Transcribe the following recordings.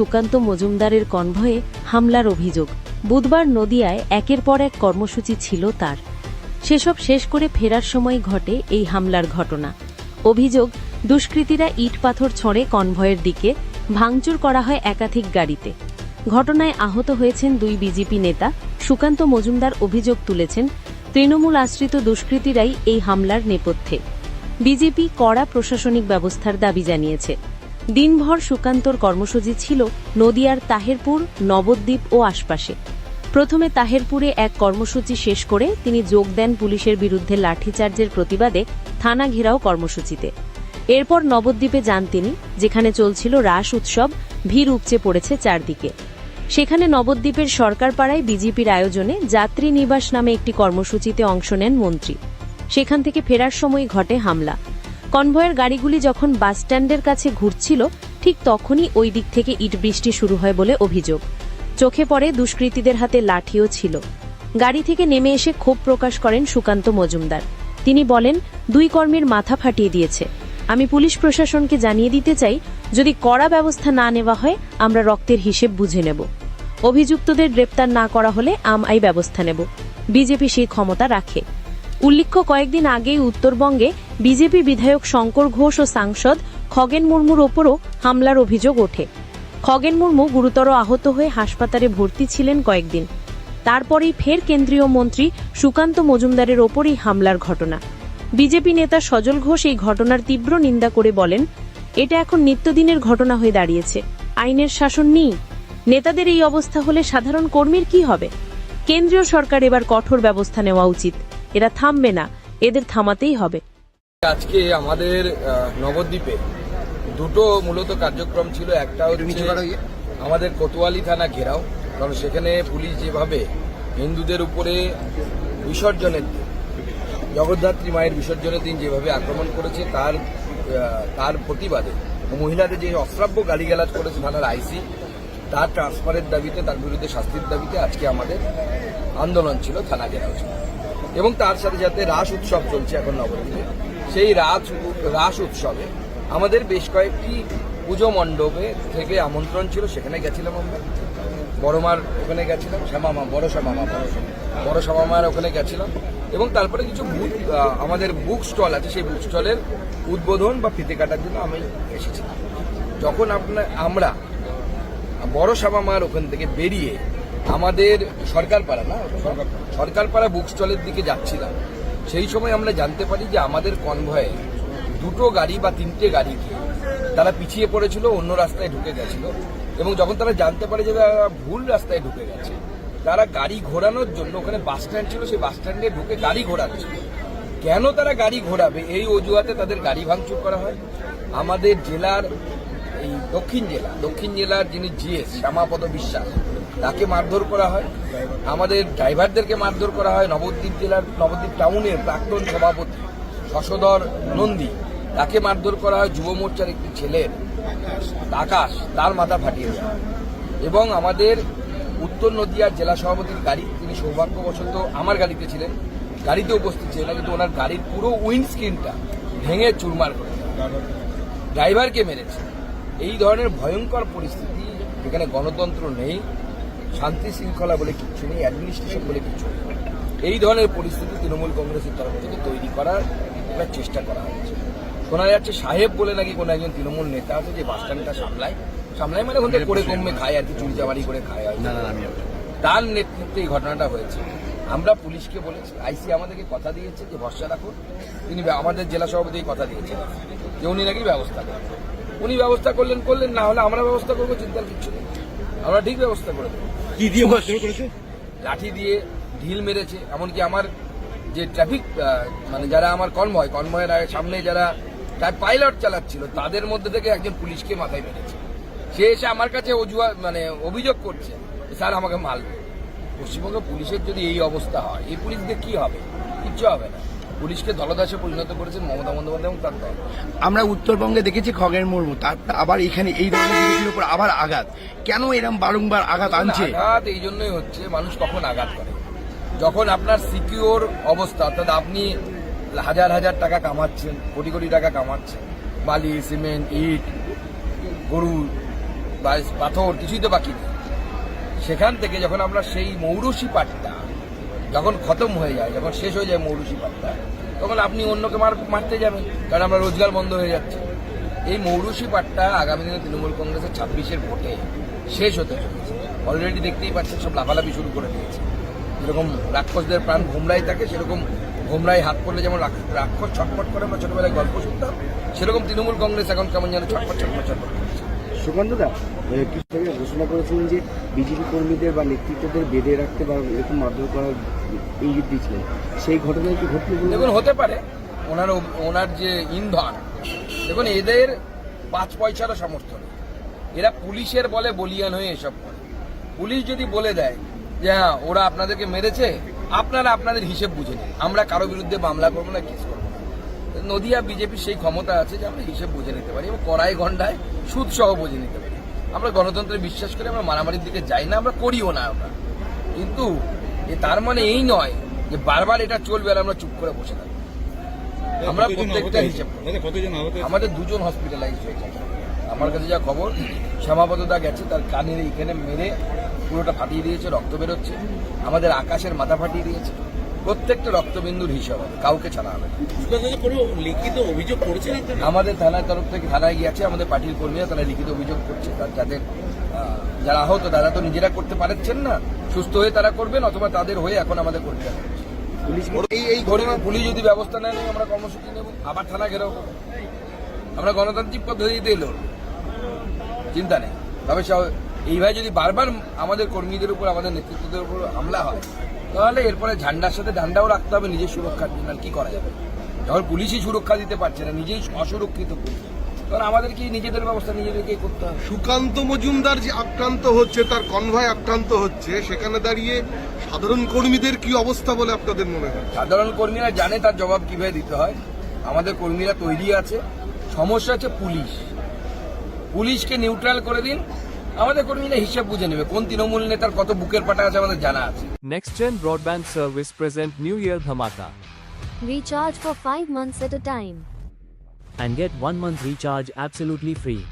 সুকান্ত মজুমদারের কনভয়ে হামলার অভিযোগ। বুধবার নদিয়ায় একের পর এক কর্মসূচি ছিল তার। সেসব শেষ করে ফেরার সময় ঘটে এই হামলার ঘটনা। অভিযোগ, দুষ্কৃতীরা ইট পাথর ছড়ে কনভয়ের দিকে ভাঙচুর করা হয় একাধিক গাড়িতে। ঘটনায় আহত হয়েছেন দুই বিজেপি নেতা। সুকান্ত মজুমদার অভিযোগ তুলেছেন, তৃণমূল আশ্রিত দুষ্কৃতীরাই এই হামলার নেপথ্যে। বিজেপি কড়া প্রশাসনিক ব্যবস্থার দাবি জানিয়েছে। দিনভর সুকান্তর কর্মসূচি ছিল নদিয়ার তাহেরপুর, নবদ্বীপ ও আশপাশে। প্রথমে তাহেরপুরে এক কর্মসূচি শেষ করে তিনি যোগ দেন পুলিশের বিরুদ্ধে লাঠিচার্জের প্রতিবাদে থানা ঘেরাও কর্মসূচিতে। এরপর নবদ্বীপে যান তিনি, যেখানে চলছিল রাস উৎসব, ভিড় উপচে পড়েছে চারদিকে। সেখানে নবদ্বীপের সরকারপাড়ায় বিজেপির আয়োজনে যাত্রী নিবাস নামে একটি কর্মসূচিতে অংশ নেন মন্ত্রী। সেখান থেকে ফেরার সময় ঘটে হামলা। কনভয়ের গাড়িগুলি যখন বাসস্ট্যান্ডের কাছে ঘুরছিল, ঠিক তখনই ওই দিক থেকে ইট বৃষ্টি শুরু হয় বলে অভিযোগ। চোখে পড়ে দুষ্কৃতীদের হাতে লাঠিও ছিল। গাড়ি থেকে নেমে এসে ক্ষোভ প্রকাশ করেন সুকান্ত মজুমদার। তিনি বলেন, দুই কর্মীর মাথা ফাটিয়ে দিয়েছে। আমি পুলিশ প্রশাসনকে জানিয়ে দিতে চাই, যদি কড়া ব্যবস্থা না নেওয়া হয়, আমরা রক্তের হিসেব বুঝে নেব। অভিযুক্তদের গ্রেপ্তার না করা হলে আম আই ব্যবস্থা নেব। বিজেপি সেই ক্ষমতা রাখে। উল্লেখ্য, কয়েকদিন আগেই উত্তরবঙ্গে বিজেপি বিধায়ক শঙ্কর ঘোষ ও সাংসদ খগেন মুর্মুর ওপরও হামলার অভিযোগ ওঠে। খগেন মুর্মু গুরুতর আহত হয়ে হাসপাতালে ভর্তি ছিলেন কয়েকদিন। তারপরেই ফের কেন্দ্রীয় মন্ত্রী সুকান্ত মজুমদারের ওপরই হামলার ঘটনা। বিজেপি নেতা সজল ঘোষ এই ঘটনার তীব্র নিন্দা করে বলেন, এটা এখন নিত্যদিনের ঘটনা হয়ে দাঁড়িয়েছে। আইনের শাসন নেই। নেতাদের এই অবস্থা হলে সাধারণ কর্মীর কি হবে? কেন্দ্রীয় সরকার এবার কঠোর ব্যবস্থা নেওয়া উচিত। এরা থামবে না এদের থামাতেই হবে। আজকে আমাদের নবদ্বীপে দুটো মূলত কার্যক্রম ছিল। একটা হচ্ছে আমাদের কোতোয়ালি থানা ঘেরাও কারণ সেখানে পুলিশ যেভাবে হিন্দুদের উপরে বিসর্জনের দিন জগদ্ধাত্রী মায়ের বিসর্জনের দিন যেভাবে আক্রমণ করেছে তার তার প্রতিবাদে মহিলাদের যে অশ্রাব্য গালিগালাজ করেছে থানার আইসি তার ট্রান্সফারের দাবিতে তার বিরুদ্ধে শাস্তির দাবিতে আজকে আমাদের আন্দোলন ছিল থানা ঘেরাও ছিল। এবং তার সাথে সাথে রাস উৎসব চলছে এখন নবদ্বীপে। সেই রাস রাস উৎসবে আমাদের বেশ কয়েকটি পুজো মণ্ডপে থেকে আমন্ত্রণ ছিল, সেখানে গেছিলাম আমরা। বড়মার ওখানে গেছিলাম, শ্যামামা, বড় শ্যামামা, বড় বড় শ্যামামার ওখানে গেছিলাম। এবং তারপরে কিছু বুক আমাদের বুক স্টল আছে, সেই বুক স্টলের উদ্বোধন বা ফিতে কাটার জন্য আমি এসেছিলাম। যখন আপনার আমরা বড় শ্যামামার ওখান থেকে বেরিয়ে আমাদের সরকারপাড়া না, সরকারপাড়া বুক স্টলের দিকে যাচ্ছিলাম। সেই সময় আমরা জানতে পারি যে আমাদের কনভয়ে দুটো গাড়ি বা তিনটে গাড়িকে তারা পিছিয়ে পড়েছিল, অন্য রাস্তায় ঢুকে গেছিল এবং যখন তারা জানতে পারে যে তারা ভুল রাস্তায় ঢুকে গেছে, তারা গাড়ি ঘোরানোর জন্য ওখানে বাস স্ট্যান্ড ছিল, সেই বাস স্ট্যান্ডে ঢুকে গাড়ি ঘোরাচ্ছিল কেন তারা গাড়ি ঘোরাবে? এই অজুহাতে তাদের গাড়ি ভাঙচুর করা হয়। আমাদের জেলার এই দক্ষিণ জেলা, দক্ষিণ জেলার যিনি জিএস শ্যামাপদ বিশ্বাস তাকে মারধর করা হয়। আমাদের ড্রাইভারদেরকে মারধর করা হয়। নবদ্বীপ জেলার, নবদ্বীপ টাউনের প্রাক্তন সভাপতি শশধর নন্দী তাকে মারধর করা হয়। যুব মোর্চার একটি ছেলের আকাশ, তার মাথা ফাটিয়ে দেওয়া এবং আমাদের উত্তর নদিয়ার জেলা সভাপতির গাড়ি, তিনি সৌভাগ্যবশত আমার গাড়িতে ছিলেন। গাড়িতে উপস্থিত ছিলেন কিন্তু ওনার গাড়ির পুরো উইন্ড স্ক্রিনটা ভেঙে চুরমার করে ড্রাইভারকে মেরেছে। এই ধরনের ভয়ঙ্কর পরিস্থিতি যেখানে গণতন্ত্র নেই। শান্তি শৃঙ্খলা বলে কিচ্ছু নেই অ্যাডমিনিস্ট্রেশন বলে কিচ্ছু নেই। এই ধরনের পরিস্থিতি তৃণমূল কংগ্রেসের তরফ থেকে তৈরি করার একটা চেষ্টা করা হয়েছে শোনা যাচ্ছে সাহেব বলে নাকি কোনো একজন তৃণমূল নেতা আছে যে বাস স্ট্যান্ডটা সামলায়। সামলায় মানে ওখান করে কমে খায় আর কি চুরি চামারি করে খায়। তার নেতৃত্বে এই ঘটনাটা হয়েছে। আমরা পুলিশকে বলেছি আইসি আমাদেরকে কথা দিয়েছে যে ভরসা রাখুন। তিনি আমাদের জেলা সভাপতি কথা দিয়েছেন। যে উনি নাকি ব্যবস্থা করবেন উনি ব্যবস্থা করলেন করলেন না হলে আমরা ব্যবস্থা করব চিন্তার কিচ্ছু নেই। আমরা ঠিক ব্যবস্থা করে দেবো। কি দিয়ে মারধর করেছে? লাঠি দিয়ে ঢিল মেরেছে এমনকি আমার যে ট্রাফিক মানে যারা আমার কনভয় কনভয়ের আগে সামনে যারা তার পাইলট চালাচ্ছিল তাদের মধ্যে থেকে একজন পুলিশকে মাথায় মেরেছে। সে এসে আমার কাছে অজুয়া মানে অভিযোগ করছে স্যার আমাকে মারবে পশ্চিমবঙ্গ পুলিশের যদি এই অবস্থা হয় এই পুলিশ দিয়ে কি হবে? কিচ্ছু হবে না। পুলিশকে দলদাসে পরিণত করেছেন মমতা বন্দ্যোপাধ্যায় এবং তার দল। আমরা উত্তরবঙ্গে দেখেছি খগেন মুর্মু তারপর আবার এখানে এই ধরনের জিনিসগুলোর উপর আবার আঘাত। কেন এরকম বারংবার আঘাত আনছে? আঘাত এই জন্যই হচ্ছে মানুষ কখন আঘাত করে। যখন আপনার সিকিউর অবস্থা অর্থাৎ আপনি হাজার হাজার টাকা কামাচ্ছেন কোটি কোটি টাকা কামাচ্ছেন। বালি সিমেন্ট ইট গরু বা- পাথর কিছুই তো বাকি নেই। সেখান থেকে যখন আমরা সেই মৌরসি পাটটা যখন খতম হয়ে যায়, যখন শেষ হয়ে যায় মৌরসি পাটটা তখন আপনি অন্যকে মার, মারতে যাবেন, কারণ আমরা রোজগার বন্ধ হয়ে যাচ্ছে। এই মৌরসি পাটটা আগামী দিনে তৃণমূল কংগ্রেসের ছাব্বিশের ভোটে শেষ হতে চলেছে। অলরেডি দেখতেই পাচ্ছেন, সব লাফালাফি শুরু করে দিয়েছে। যেরকম রাক্ষসদের প্রাণ ঘুমরাই থাকে, সেরকম ঘুমরাই হাত পড়লে যেমন রাক্ষ- রাক্ষস ছটফট করে, আমরা ছোটবেলায় গল্প শুনতাম, সেরকম তৃণমূল কংগ্রেস এখন কেমন যেন ছটফট ছটফট করছে সুকান্তদা কিছু ঘোষণা করেছিলেন যে বিজেপি কর্মীদের বা নেতৃত্বদের বেঁধে রাখতে বা এরকম মারধর করার ইঙ্গিত দিয়েছিলেন সেই ঘটনায় কি ঘটল দেখুন, হতে পারে। ওনার ওনার যে ইন্ধন, দেখুন, এদের পাঁচ পয়সারও সামর্থ্য নেই। এরা পুলিশের বলে বলিয়ান হয়ে এসব করে। পুলিশ যদি বলে দেয় যে হ্যাঁ ওরা আপনাদেরকে মেরেছে, আপনারা আপনাদের হিসেব বুঝে নিন। আমরা কারও বিরুদ্ধে মামলা করব না, কেস করব নদিয়া, বিজেপির সেই ক্ষমতা আছে যে, আমরা হিসেব বুঝে নিতে পারি এবং কড়াই গন্ডায় সুদ সহ বুঝে নিতে পারি। আমরা গণতন্ত্রে বিশ্বাস করি আমরা মারামারির দিকে যাই না আমরা করিও না আমরা। কিন্তু এ তার মানে এই নয় যে বারবার এটা চলবে আর আমরা চুপ করে বসে থাকব। আমরা প্রত্যেকটা হিসেব? আমাদের দুজন হসপিটালাইজ হয়েছে। আমার কাছে যা খবর শ্যামাপদদা গেছে তার কানের এইখানে মেরে পুরোটা ফাটিয়ে দিয়েছে রক্ত বেরোচ্ছে। আমাদের আকাশের মাথা ফাটিয়ে দিয়েছে। প্রত্যেকটা রক্তবিন্দুর হিসাব হবে কাউকে ছাড়া হবে লিখিত অভিযোগ করেছেন আমাদের থানার তরফ থেকে থানায় গিয়েছে আমাদের পার্টির কর্মীরা তারা লিখিত অভিযোগ করছে। যাদের যারা আহত তারা তো নিজেরা করতে পারছেন না। সুস্থ হয়ে তারা করবেন অথবা তাদের হয়ে এখন আমাদের করতে হবে পুলিশ এই এই ঘটনা পুলিশ যদি ব্যবস্থা নেয় আমরা কর্মসূচি নেব আবার থানা ঘেরাও আমরা গণতান্ত্রিক পদ্ধতিতে এলো চিন্তা নেই। তবে সব- এইভাবে যদি বারবার আমাদের কর্মীদের উপর আমাদের নেতৃত্বদের উপর হামলা হয় তাহলে এরপরে ঝান্ডার সাথে ঝান্ডাও রাখতে হবে নিজের সুরক্ষার জন্য। আর কি করা যাবে? যখন পুলিশই সুরক্ষা দিতে পারছে না নিজেই অসুরক্ষিত পুলিশ তখন আমাদেরকে নিজেদের ব্যবস্থা নিজেদেরকেই করতে হবে? সুকান্ত মজুমদার যে আক্রান্ত হচ্ছে তার কনভয় আক্রান্ত হচ্ছে সেখানে দাঁড়িয়ে সাধারণ কর্মীদের কি অবস্থা বলে আপনাদের মনে হয়? সাধারণ কর্মীরা জানে তার জবাব কীভাবে দিতে হয়। আমাদের কর্মীরা তৈরি আছে। সমস্যা হচ্ছে পুলিশ। পুলিশকে নিউট্রাল করে দিন। আমাদের কর্মীরা হিসাব বুঝে নেবে কোন তৃণমূল নেতার কত বুকের পাটা আছে আমাদের জানা আছে। NextGen Broadband Service present New Year Dhamaka. Recharge for 5 months at a time. and get one month recharge absolutely free.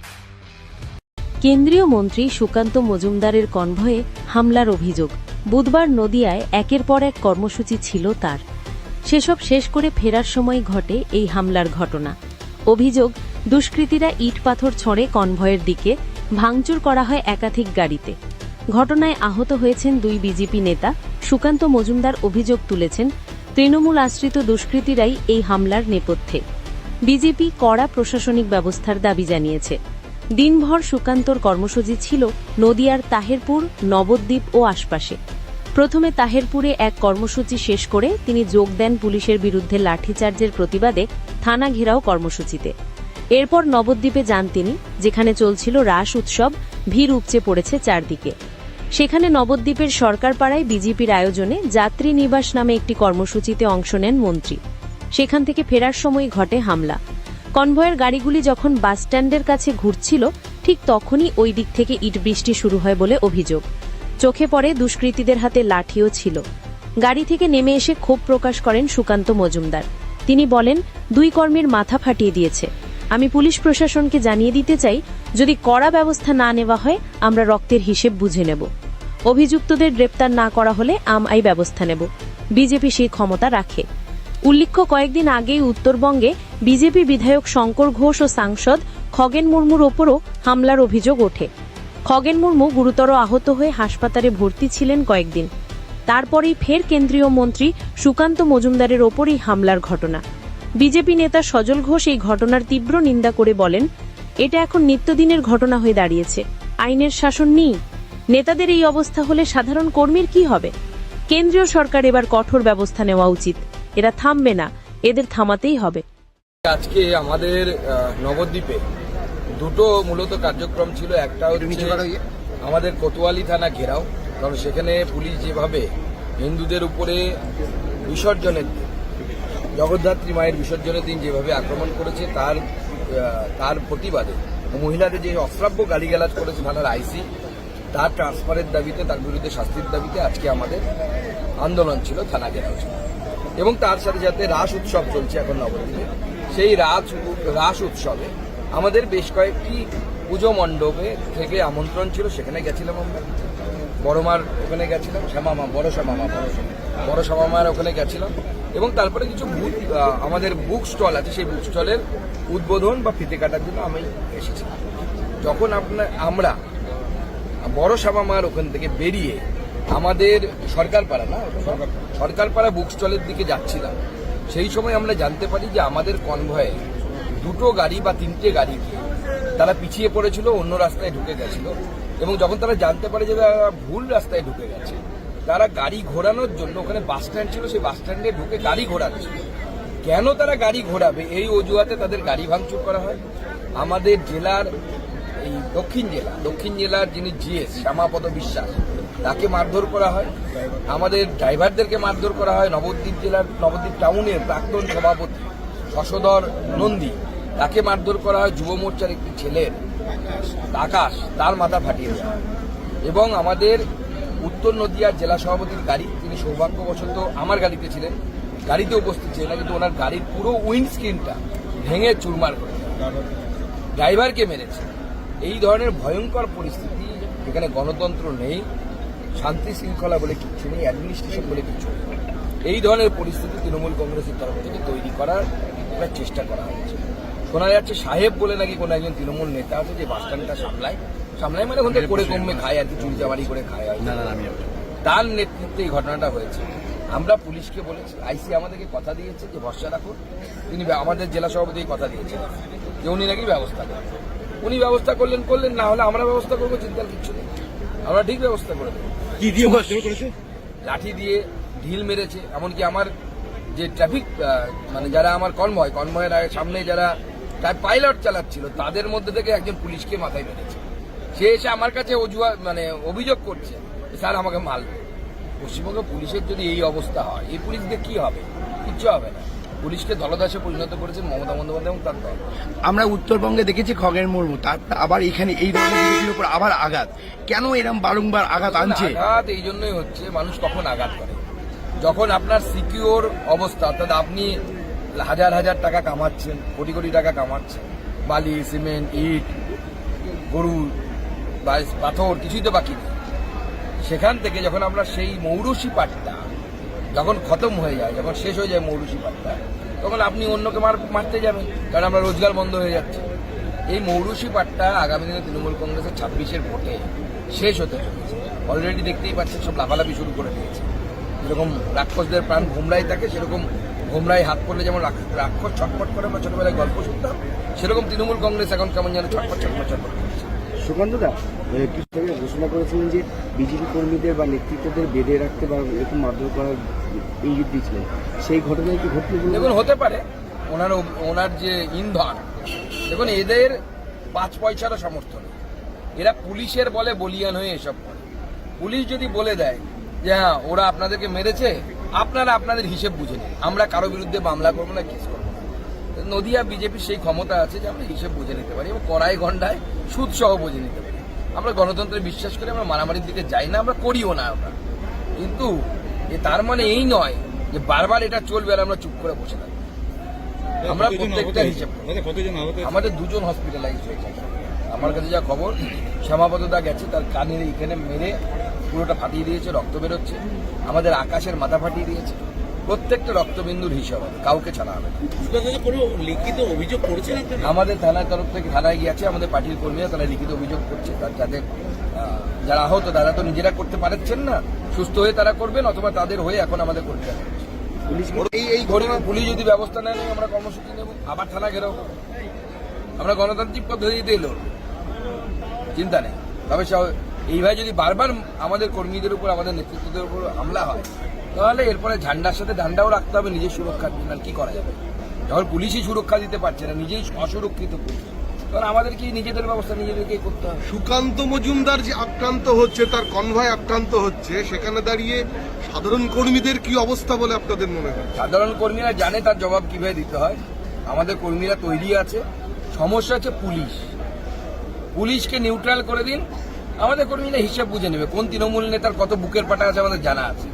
কেন্দ্রীয় মন্ত্রী সুকান্ত মজুমদারের কনভয়ে হামলার অভিযোগ। বুধবার নদিয়ায় একের পর এক কর্মসূচি ছিল তার। সেসব শেষ করে ফেরার সময় ঘটে এই হামলার ঘটনা। অভিযোগ দুষ্কৃতীরা ইট পাথর ছড়ে কনভয়ের দিকে ভাঙচুর করা হয় একাধিক গাড়িতে। ঘটনায় আহত হয়েছেন দুই বিজেপি নেতা। সুকান্ত মজুমদার অভিযোগ তুলেছেন, তৃণমূল আশ্রিত দুষ্কৃতীরাই এই হামলার নেপথ্যে। বিজেপি কড়া প্রশাসনিক ব্যবস্থার দাবি জানিয়েছে। দিনভর সুকান্তর কর্মসূচি ছিল নদিয়ার তাহেরপুর, নবদ্বীপ ও আশপাশে। প্রথমে তাহেরপুরে এক কর্মসূচি শেষ করে তিনি যোগ দেন পুলিশের বিরুদ্ধে লাঠিচার্জের প্রতিবাদে থানা ঘেরাও কর্মসূচিতে। এরপর নবদ্বীপে যান তিনি, যেখানে চলছিল রাস উৎসব, ভিড় উপচে পড়েছে চারদিকে। সেখানে নবদ্বীপের সরকারপাড়ায় বিজেপির আয়োজনে যাত্রী নিবাস নামে একটি কর্মসূচিতে অংশ নেন মন্ত্রী। সেখান থেকে ফেরার সময় ঘটে হামলা। কনভয়ের গাড়িগুলি যখন বাসস্ট্যান্ডের কাছে ঘুরছিল, ঠিক তখনই ওই দিক থেকে ইট বৃষ্টি শুরু হয় বলে অভিযোগ। চোখে পড়ে দুষ্কৃতীদের হাতে লাঠিও ছিল। গাড়ি থেকে নেমে এসে ক্ষোভ প্রকাশ করেন সুকান্ত মজুমদার। তিনি বলেন, দুই কর্মীর মাথা ফাটিয়ে দিয়েছে। আমি পুলিশ প্রশাসনকে জানিয়ে দিতে চাই, যদি কড়া ব্যবস্থা না নেওয়া হয়, আমরা রক্তের হিসেব বুঝে নেব। অভিযুক্তদের গ্রেপ্তার না করা হলে আম আই ব্যবস্থা নেব। বিজেপি সেই ক্ষমতা রাখে। উল্লেখ্য কয়েকদিন আগেই উত্তরবঙ্গে বিজেপি বিধায়ক শঙ্কর ঘোষ ও সাংসদ খগেন মুর্মুর ওপরও হামলার অভিযোগ ওঠে। খগেন মুর্মু গুরুতর আহত হয়ে হাসপাতালে ভর্তি ছিলেন কয়েকদিন। তারপরেই ফের কেন্দ্রীয় মন্ত্রী সুকান্ত মজুমদারের ওপরই হামলার ঘটনা। বিজেপি নেতা সজল ঘোষ এই ঘটনার তীব্র নিন্দা করে বলেন এটা এখন নিত্যদিনের ঘটনা হয়ে দাঁড়িয়েছে। আইনের শাসন নেই। নেতাদের এই অবস্থা হলে সাধারণ কর্মীর কি হবে? কেন্দ্রীয় সরকার এবার কঠোর ব্যবস্থা নেওয়া উচিত। এরা থামবে না। এদের থামাতেই হবে। আজকে আমাদের নবদ্বীপে দুটো মূলত কার্যক্রম ছিল। একটা হচ্ছে আমাদের কোতোয়ালি থানা ঘেরাও। কারণ সেখানে পুলিশ যেভাবে হিন্দুদের উপরে বিসর্জনের জগদ্ধাত্রী মায়ের বিসর্জনের দিন যেভাবে আক্রমণ করেছে, তার তার প্রতিবাদে। মহিলাদের যে অশ্রাব্য গালিগালাজ করেছে থানার আইসি, তার ট্রান্সফারের দাবিতে, তার বিরুদ্ধে শাস্তির দাবিতে আজকে আমাদের আন্দোলন ছিল থানা ঘেরাও ছিল এবং তার সাথে সাথে রাস উৎসব চলছে এখন নবদ্বীপে সেই রাস রাস উৎসবে আমাদের বেশ কয়েকটি পুজো মণ্ডপে থেকে আমন্ত্রণ ছিল, সেখানে গেছিলাম আমরা। বড়মার ওখানে গেছিলাম, শ্যামামা, বড় শ্যামামা, বড় শ্যামা- বড় শ্যামামার ওখানে গেছিলাম। এবং তারপরে কিছু বুথ আমাদের বুক স্টল আছে, সেই বুক স্টলের উদ্বোধন বা ফিতে কাটার জন্য আমি এসেছিলাম। যখন আপনার, আমরা বড় শ্যামামার ওখান থেকে বেরিয়ে আমাদের সরকারপাড়া না, সরকারপাড়া বুক স্টলের দিকে যাচ্ছিলাম, সেই সময় আমরা জানতে পারি যে আমাদের কনভয়ে দুটো গাড়ি বা তিনটে গাড়ি তারা পিছিয়ে পড়েছিল, অন্য রাস্তায় ঢুকে গেছিল। এবং যখন তারা জানতে পারে যে তারা ভুল রাস্তায় ঢুকে গেছে তারা গাড়ি ঘোরানোর জন্য, ওখানে বাস স্ট্যান্ড ছিল, সেই বাস স্ট্যান্ডে ঢুকে গাড়ি ঘোরাচ্ছিল কেন তারা গাড়ি ঘোরাবে? এই অজুহাতে তাদের গাড়ি ভাঙচুর করা হয়। আমাদের জেলার এই দক্ষিণ জেলা, দক্ষিণ জেলার যিনি জিএস শ্যামাপদ বিশ্বাস, তাকে মারধর করা হয়। আমাদের ড্রাইভারদেরকে মারধর করা হয়। নবদ্বীপ জেলার, নবদ্বীপ টাউনের প্রাক্তন সভাপতি শশধর নন্দী, তাকে মারধর করা হয়। যুব মোর্চার একটি ছেলের আকাশ তার মাথা ফাটিয়ে দেওয়া এবং আমাদের উত্তর নদিয়ার জেলা সভাপতির গাড়ি, তিনি সৌভাগ্যবশত আমার গাড়িতে ছিলেন। গাড়িতে উপস্থিত ছিলেন কিন্তু ওনার গাড়ির পুরো উইন্ড স্ক্রিনটা ভেঙে চুরমার করে ড্রাইভারকে মেরেছে। এই ধরনের ভয়ঙ্কর পরিস্থিতি যেখানে গণতন্ত্র নেই, শান্তি শৃঙ্খলা বলে কিচ্ছু নেই অ্যাডমিনিস্ট্রেশন বলে কিছু নেই। এই ধরনের পরিস্থিতি তৃণমূল কংগ্রেসের তরফ থেকে তৈরি করার একটা চেষ্টা করা হয়েছে শোনা যাচ্ছে সাহেব বলে নাকি কোনো একজন তৃণমূল নেতা আছে যে বাস স্ট্যান্ডটা সামলায়। সামলায় মানে ওখান করে কমে খায় আর কি চুরি চামারি করে খায় আর কি। তার নেতৃত্বে এই ঘটনাটা হয়েছে। আমরা পুলিশকে বলেছি আইসি আমাদেরকে কথা দিয়েছে যে ভরসা রাখুন তিনি আমাদের জেলা সভাপতি কথা দিয়েছেন যে উনি নাকি ব্যবস্থা করবেন উনি ব্যবস্থা করলেন করলেন না হলে আমরা ব্যবস্থা করব চিন্তার কিচ্ছু নেই। আমরা ঠিক ব্যবস্থা করে দেবো। কি দিয়ে করেছে? লাঠি দিয়ে ঢিল মেরেছে এমনকি আমার যে ট্রাফিক মানে যারা আমার কনভয় কনভয়ের সামনে যারা পাইলট চালাচ্ছিল তাদের মধ্যে থেকে একজন পুলিশকে মাথায় মেরেছে। সে এসে আমার কাছে অজুহা মানে অভিযোগ করছে স্যার আমাকে মারবে পশ্চিমবঙ্গ পুলিশের যদি এই অবস্থা হয় এই পুলিশ দিয়ে কি হবে? কিচ্ছু হবে না। পুলিশকে দলদাসে পরিণত করেছেন মমতা বন্দ্যোপাধ্যায় এবং তার দল। আমরা উত্তরবঙ্গে দেখেছি খগেন মুর্মু তারপর আবার এখানে এই ধরনের উপর আবার আঘাত। কেন এরকম বারংবার আঘাত আনছে? আঘাত এই জন্যই হচ্ছে মানুষ কখন আঘাত করে। যখন আপনার সিকিউর অবস্থা অর্থাৎ আপনি হাজার হাজার টাকা কামাচ্ছেন কোটি কোটি টাকা কামাচ্ছেন বালি সিমেন্ট ইট গরু পাথর কিছুই তো বাকি নেই। সেখান থেকে যখন আমরা সেই মৌরসি পাটটা যখন খতম হয়ে যায়, যখন শেষ হয়ে যায় মৌরসি পাটটা তখন আপনি অন্যকে মার, মারতে যাবেন, কারণ আমরা রোজগার বন্ধ হয়ে যাচ্ছে। এই মৌরসি পাটটা আগামী দিনে তৃণমূল কংগ্রেসের ছাব্বিশের ভোটে শেষ হতে চলেছে। অলরেডি দেখতেই পাচ্ছেন, সব লাফালাফি শুরু করে দিয়েছে। যেরকম রাক্ষসদের প্রাণ ভোমরাই থাকে, সেরকম ভোমরাই হাত পড়লে যেমন রাক্ষস ছটফট করে, আমরা ছোটবেলায় গল্প শুনতাম, সেরকম তৃণমূল কংগ্রেস এখন কেমন যেন ছটফট ছটফট ছটফট করছে। সুকান্তদা কিছু ঘোষণা করেছিলেন যে বিজেপি কর্মীদের বা নেতৃত্বদের বেঁধে রাখতে বা এরকম মারধর করার ইঙ্গিত দিয়েছিলেন। সেই ঘটনায় কি ঘটলো দেখুন, হতে পারে। ওনার ওনার যে ইন্ধন, দেখুন, এদের পাঁচ পয়সারও সমর্থন। এরা পুলিশের বলে বলিয়ান হয়ে এসব করে। পুলিশ যদি বলে দেয় যে হ্যাঁ ওরা আপনাদেরকে মেরেছে, আপনারা আপনাদের হিসেব বুঝে নিন। আমরা কারও বিরুদ্ধে মামলা করব না না। নদিয়া বিজেপির সেই ক্ষমতা আছে যে আমরা হিসেব বুঝে নিতে পারি এবং কড়াই গন্ডায় সুদ সহ বুঝে নিতে পারি। আমরা গণতন্ত্রে বিশ্বাস করি আমরা মারামারির দিকে যাই না আমরা করিও না আমরা। কিন্তু এ তার মানে এই নয় যে বারবার এটা চলবে আর আমরা চুপ করে বসে থাকব। আমরা প্রত্যেকটা হিসেব? আমাদের দুজন হসপিটালাইজ হয়েছে। আমার কাছে যা খবর শ্যামাপদদা গেছে তার কানের এখানে মেরে পুরোটা ফাটিয়ে দিয়েছে রক্ত বেরোচ্ছে। আমাদের আকাশের মাথা ফাটিয়ে দিয়েছে। প্রত্যেকটা রক্তবিন্দুর হিসাব হবে কাউকে ছাড়া হবে না। কোনো লিখিত অভিযোগ করেছেন আমাদের থানার তরফ থেকে থানায় গিয়েছে আমাদের পার্টির কর্মীরা তারা লিখিত অভিযোগ করছে তার যাদের যারা আহত তারা তো নিজেরা করতে পারছেন না। সুস্থ হয়ে তারা করবেন অথবা তাদের হয়ে এখন আমাদের কর্মীরা। পুলিশ এই এই ঘটনা পুলিশ যদি ব্যবস্থা নেয় না, আমরা কর্মসূচি নেব আবার থানা ঘেরাও আমরা গণতান্ত্রিক পদ্ধতিতে এলো। চিন্তা নেই। তবে এইভাবে যদি বারবার আমাদের কর্মীদের উপর আমাদের নেতৃত্বদের উপর হামলা হয় তাহলে এরপরে ঝান্ডার সাথে ঝান্ডাও রাখতে হবে নিজের সুরক্ষার জন্য। আর কি করা যাবে? যখন পুলিশই সুরক্ষা দিতে পারছে না নিজেই অসুরক্ষিত পুলিশ। তখন আমাদের কি নিজেদের ব্যবস্থা নিজেদেরকেই করতে হবে? সুকান্ত মজুমদার যে আক্রান্ত হচ্ছে তার কনভয় আক্রান্ত হচ্ছে সেখানে দাঁড়িয়ে সাধারণ কর্মীদের কি অবস্থা বলে আপনাদের মনে হয়? সাধারণ কর্মীরা জানে তার জবাব কীভাবে দিতে হয়। আমাদের কর্মীরা তৈরি আছে। সমস্যা হচ্ছে পুলিশ। পুলিশকে নিউট্রাল করে দিন। আমাদের কর্মীরা হিসাব বুঝে নেবে। কোন তৃণমূল নেতার কত বুকের পাটা আছে আমাদের জানা আছে।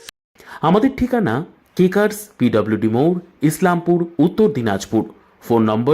আমাদের ঠিকানা কেকার্স পিডব্লিউডি মোড় ইসলামপুর উত্তর দিনাজপুর। ফোন নম্বর